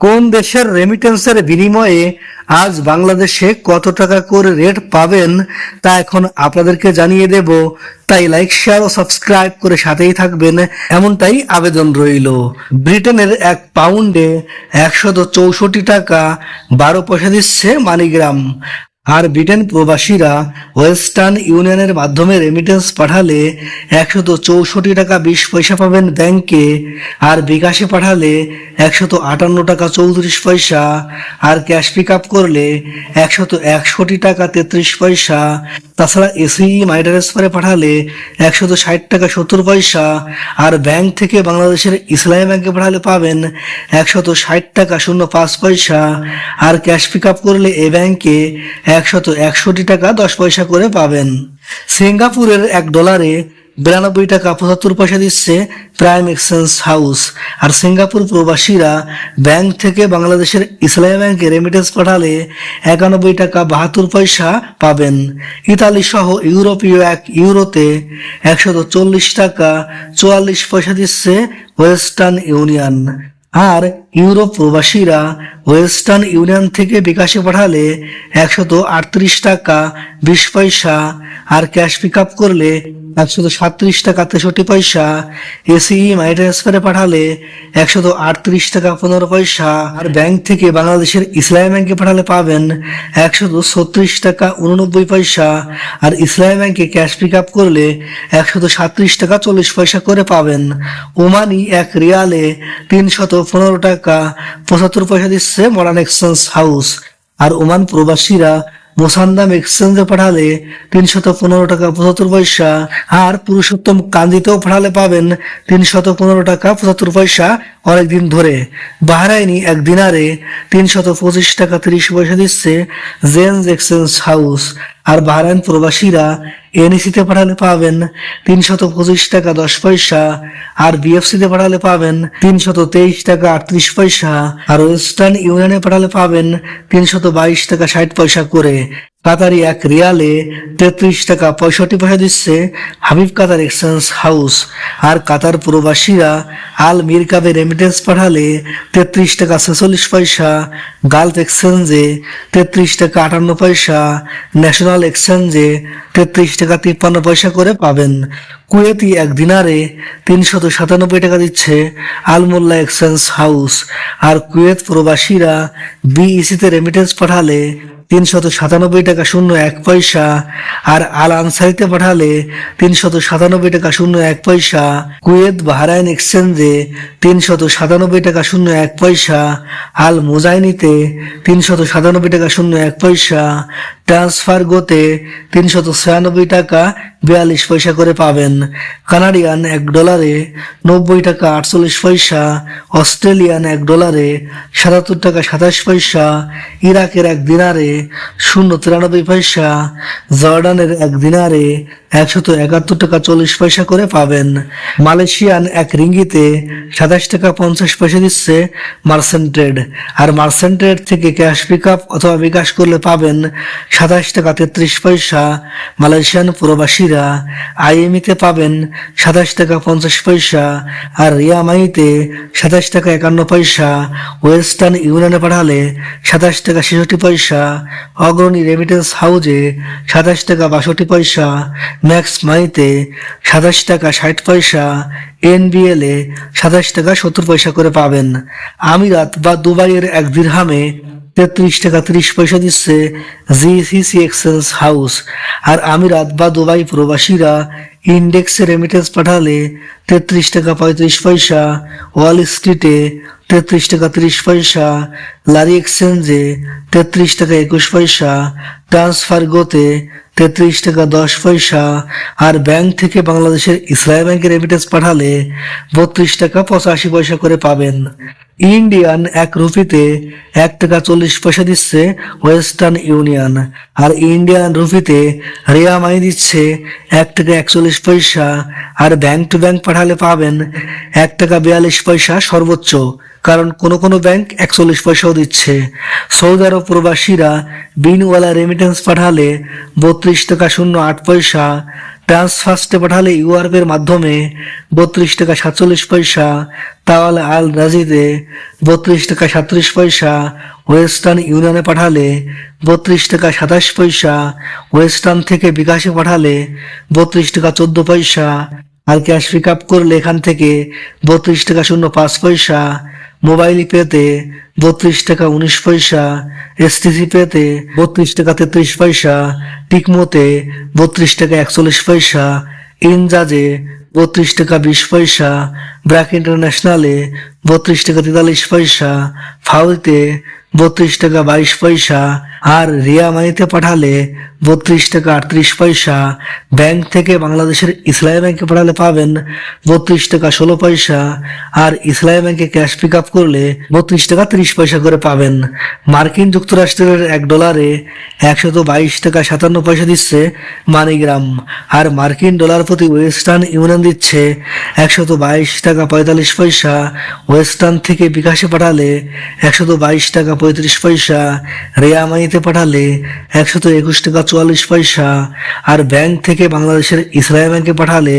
কোন দেশের রেমিটেন্সের বিনিময়ে আজ বাংলাদেশে কত টাকা করে রেট পাবেন তা এখন আপনাদেরকে জানিয়ে দেব। তাই লাইক শেয়ার ও সাবস্ক্রাইব করে সাথেই থাকবেন। এমনটাই আবেদন রইল। ব্রিটেনের এক পাউন্ডে একশত চৌষট্টি টাকা বারো পয়সা দিচ্ছে মানিগ্রাম। আর ব্রিটেন প্রবাসীরা ওয়েস্টার্ন ইউনিয়নের মাধ্যমে রেমিটেন্স পাঠালে একশত চৌষট্টি টাকা বিশ পয়সা পাবেন ব্যাংকে, আর বিকাশে পাঠালে একশত আটান্ন টাকা চৌত্রিশ পয়সা, আর ক্যাশ পিক আপ করলে একশত একষট্টি টাকা তেত্রিশ পয়সা, তাছাড়া এসিই মাই ট্রান্সফারে পাঠালে একশত ষাট টাকা সত্তর পয়সা, আর ব্যাংক থেকে বাংলাদেশের ইসলামী ব্যাংকে পাঠালে পাবেন একশত ষাট টাকা শূন্য পাঁচ পয়সা, আর ক্যাশ পিক আপ করলে এ ব্যাংকে একশত একষট্টি টাকা দশ পয়সা করে পাবেন। সিঙ্গাপুরের এক ডলারে বিরানব্বই টাকা পঁচাত্তর পয়সা দিচ্ছে প্রাইম এক্সচেঞ্জ হাউস। আর সিঙ্গাপুর প্রবাসীরা ব্যাংক থেকে বাংলাদেশের ইসলামী ব্যাংকে রেমিটেন্স পাঠালে একানব্বই টাকা বাহাত্তর পয়সা পাবেন। ইতালি সহ ইউরোপীয় এক ইউরোতে একশত চল্লিশ টাকা চুয়াল্লিশ পয়সা দিচ্ছে ওয়েস্টার্ন ইউনিয়ন। আর ইউরোপ প্রবাসীরা ওয়েস্টার্ন ইউনিয়ন থেকে বিকাশে পাঠালে একশত আটত্রিশ টাকা, বিশ পয়সা, আর ক্যাশ পিক আপ করলে একশত সাতত্রিশ টাকা, তেষট্টি পয়সা। এসিই মাই ট্রান্সফারে পাঠালে একশত আটত্রিশ টাকা, পনেরো পয়সা। আর ব্যাংক থেকে বাংলাদেশের ইসলামী ব্যাংকে পাঠালে পাবেন একশত ছত্রিশ টাকা, উননব্বই পয়সা। আর ইসলামী ব্যাংকে ক্যাশ পিক আপ করলে একশত সাতত্রিশ টাকা, চল্লিশ পয়সা করে পাবেন। ওমানি এক রিয়ালে তিনশত পনেরো টাকা পঁচাত্তর পয়সা দিচ্ছে মডার্ন এক্সচেঞ্জ হাউস আর ওমান প্রবাসীরা মোসান্দাম এক্সচেঞ্জে পাঠালে তিনশত পনেরো টাকা পঁচাত্তর পয়সা, আর পুরুষোত্তম কান্দিতেও পাঠালে পাবেন তিনশত পনেরো টাকা পঁচাত্তর পয়সা অনেকদিন ধরে। বাহরাইনি এক দিনারে তিনশত পঁচিশ টাকা তিরিশ পয়সা দিচ্ছে জেন্স এক্সচেঞ্জ হাউস। আর বাহরাইন প্রবাসীরা এনইসিতে পাঠালে পাবেন তিনশত পঁচিশ টাকা দশ পয়সা, আর বিএফসিতে পাঠালে পাবেন তিনশত তেইশ টাকা আটত্রিশ পয়সা, আর ওয়েস্টার্ন ইউনিয়নে পাঠালে পাবেন তিনশত বাইশ টাকা ষাট পয়সা করে। কাতারি এক রিয়ালে তেত্রিশ টাকা পঁয়ষট্টি পয়সা দিচ্ছে হাবিব কাতার এক্সচেঞ্জ হাউস আর কাতার প্রবাসীরা আল মিরকাবে রেমিটেন্স পাঠালে তেত্রিশ টাকা ছেচল্লিশ পয়সা গালফ এক্সচেঞ্জে তেত্রিশ টাকা আটান্ন পয়সা ন্যাশনাল এক্সচেঞ্জে তেত্রিশ টাকা তিপ্পান্ন পয়সা করে পাবেন। কুয়েতি এক দিনারে তিনশত সাতানব্বই টাকা দিচ্ছে আলমোল্লা এক্সচেঞ্জ হাউস আর কুয়েত প্রবাসীরা বিইসিতে রেমিটেন্স পাঠালে তিনশত সাতানব্বই টাকা শূন্য এক পয়সা, আর আল আনসারিতে পাঠালে তিনশত সাতানব্বই টাকা শূন্য এক পয়সা। কুয়েত বাহরাইন এক্সচেঞ্জে তিনশত সাতানব্বই টাকা শূন্য এক পয়সা। আল মোজাইনিতে তিনশত সাতানব্বই টাকা শূন্য এক পয়সা। ট্রান্সফার গোতে তিনশত ছিয়ানব্বই টাকা বিয়াল্লিশ পয়সা করে পাবেন। কানাডিয়ান এক ডলারে নব্বই টাকা আটচল্লিশ পয়সা অস্ট্রেলিয়ান এক ডলারে সাতাত্তর টাকা সাতাশ পয়সা ইরাকের এক দিনারে শূন্য তিরানব্বই পয়সা জর্ডানের এক দিনারে একশত একাত্তর টাকা চল্লিশ পয়সা করে পাবেন। মালয়েশিয়ান এক রিঙ্গিতে সাতাশ টাকা পঞ্চাশ পয়সা দিচ্ছে মার্সেন্ট ট্রেড আর মার্সেন্ট ট্রেড থেকে ক্যাশ পিক আপ অথবা বিকাশ করলে পাবেন সাতাশ টাকা তেত্রিশ পয়সা। মালয়েশিয়ান প্রবাসীরা আইএমইতে পাবেন সাতাশ টাকা পঞ্চাশ পয়সা আর রিয়ামাইতে সাতাশ টাকা একান্ন পয়সা। ওয়েস্টার্ন ইউনিয়নে পাঠালে সাতাশ টাকা ছেষট্টি পয়সা। অগ্রণী রেমিটেন্স হাউজে সাতাশ টাকা বাষট্টি পয়সা। ম্যাক্স মাইতে সাতাশ টাকা ষাট পয়সা। এনবিএল এ সাতাশ টাকা সত্তর পয়সা করে পাবেন। আমিরাত বা দুবাইয়ের এক দিরহামে তেত্রিশ টাকা ত্রিশ পয়সা দিচ্ছে জিসিসি এক্সচেঞ্জ হাউস। আর আমিরাত বা দুবাই প্রবাসীরা ইন্ডেক্সে রেমিটেন্স পাঠালে তেত্রিশ টাকা পঁয়ত্রিশ পয়সা, ওয়াল স্ট্রিটে তেত্রিশ টাকা ত্রিশ পয়সা, লারি এক্সচেঞ্জে তেত্রিশ টাকা একুশ পয়সা ট্রান্সফার গোতে তেত্রিশ টাকা দশ পয়সা। আর ব্যাংক থেকে বাংলাদেশের ইসলামী ব্যাংকের রেমিটেন্স পাঠালে বত্রিশ টাকা পঁচাশি পয়সা করে পাবেন। ইন্ডিয়ান এক রুপিতে এক টাকা চল্লিশ পয়সা দিচ্ছে ওয়েস্টার্ন ইউনিয়ন। আর ইন্ডিয়ান রুপিতে রিয়া মাই দিচ্ছে এক টাকা একচল্লিশ পয়সা। আর ব্যাংক টু ব্যাংক পাঠালে পাবেন এক টাকা বিয়াল্লিশ পয়সা সর্বোচ্চ। কারণ কোনো কোনো ব্যাংক একচল্লিশ পয়সাও দিচ্ছে। সৌদি আরব প্রবাসীরা বিনওয়ালা রেমিটেন্স পাঠালে বত্রিশ টাকা শূন্য আট পয়সা। ট্রান্সফার্স্টে পাঠালে ইউআরপের মাধ্যমে বত্রিশ টাকা সাতচল্লিশ পয়সা। তাহলে আল রাজিতে বত্রিশ টাকা সাতত্রিশ পয়সা। ওয়েস্টার্ন ইউনিয়নে পাঠালে বত্রিশ টাকা সাতাশ পয়সা। ওয়েস্টার্ন থেকে বিকাশে পাঠালে বত্রিশ টাকা চোদ্দ পয়সা। আর ক্যাশ পিক আপ করলে এখান থেকে বত্রিশ টাকা শূন্য পাঁচ পয়সা। মোবাইল পেতে বত্রিশ টাকা উনিশ পয়সা এসটিসি পেতে বত্রিশ টাকা তেত্রিশ পয়সা, টিকমোতে বত্রিশ টাকা একচল্লিশ পয়সা, ইনজাজে বত্রিশ টাকা বিশ পয়সা, ব্র্যাক ইন্টারন্যাশনালে বত্রিশ টাকা তেতাল্লিশ পয়সা ফাউতে বত্রিশ টাকা বাইশ পয়সা আর রিয়া মানিতে পাঠালে বত্রিশ টাকা আটত্রিশ পয়সা। ব্যাংক থেকে বাংলাদেশের ইসলামী ব্যাংকে পাঠালে পাবেন বত্রিশ টাকা ষোলো পয়সা। আর ইসলামী ব্যাংকে ক্যাশ পিক আপ করলে বত্রিশ টাকা ত্রিশ পয়সা করে পাবেন। মার্কিন যুক্তরাষ্ট্রের এক ডলারে একশত বাইশ টাকা সাতান্ন পয়সা দিচ্ছে মানিগ্রাম। আর মার্কিন ডলার প্রতি ওয়েস্টার্ন ইউনিয়ন দিচ্ছে একশত বাইশ টাকা পঁয়তাল্লিশ পয়সা। ওয়েস্টার্ন থেকে বিকাশে পাঠালে একশত বাইশ টাকা পঁয়ত্রিশ পয়সা। রেয়া মানিতে পাঠালে একশত একুশ টাকা চুয়াল্লিশ পয়সা, আর ব্যাংক থেকে বাংলাদেশের ইসরায়েল ব্যাংকে পাঠালে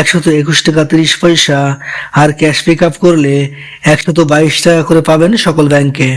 একশত একুশ টাকা তিরিশ পয়সা, আর ক্যাশ পিক আপ করলে একশত বাইশ টাকা করে পাবেন সকল ব্যাংকে।